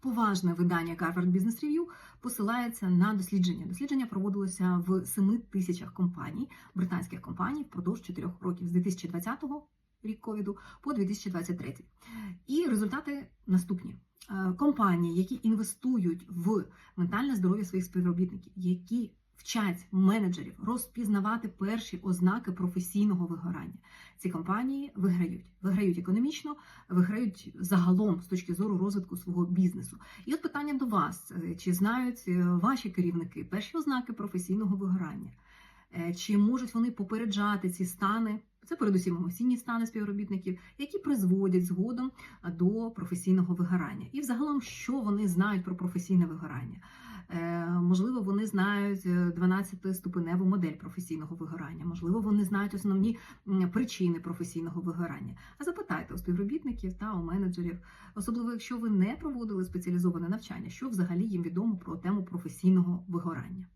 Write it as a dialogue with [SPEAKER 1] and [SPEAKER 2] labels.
[SPEAKER 1] Поважне видання Harvard Business Review посилається на дослідження. Дослідження проводилося в 7 тисячах компаній, британських компаній впродовж 4 років з 2020 рік ковіду по 2023. І результати наступні. Е, Компанії, які інвестують в ментальне здоров'я своїх співробітників, які вчать менеджерів розпізнавати перші ознаки професійного вигорання. Ці компанії виграють, виграють економічно, виграють загалом з точки зору розвитку свого бізнесу. І от питання до вас: Е, чи знають е, ваші керівники перші ознаки професійного вигорання? Е, Чи можуть вони попереджати ці стани? Це передусім емоційні стани співробітників, які призводять згодом до професійного вигорання. І взагалом, що вони знають про професійне вигорання? Е, Можливо, вони знають 12-ступеневу модель професійного вигорання, можливо, вони знають основні причини професійного вигорання. А запитайте у співробітників та у менеджерів, особливо якщо ви не проводили спеціалізоване навчання, що взагалі їм відомо про тему професійного вигорання.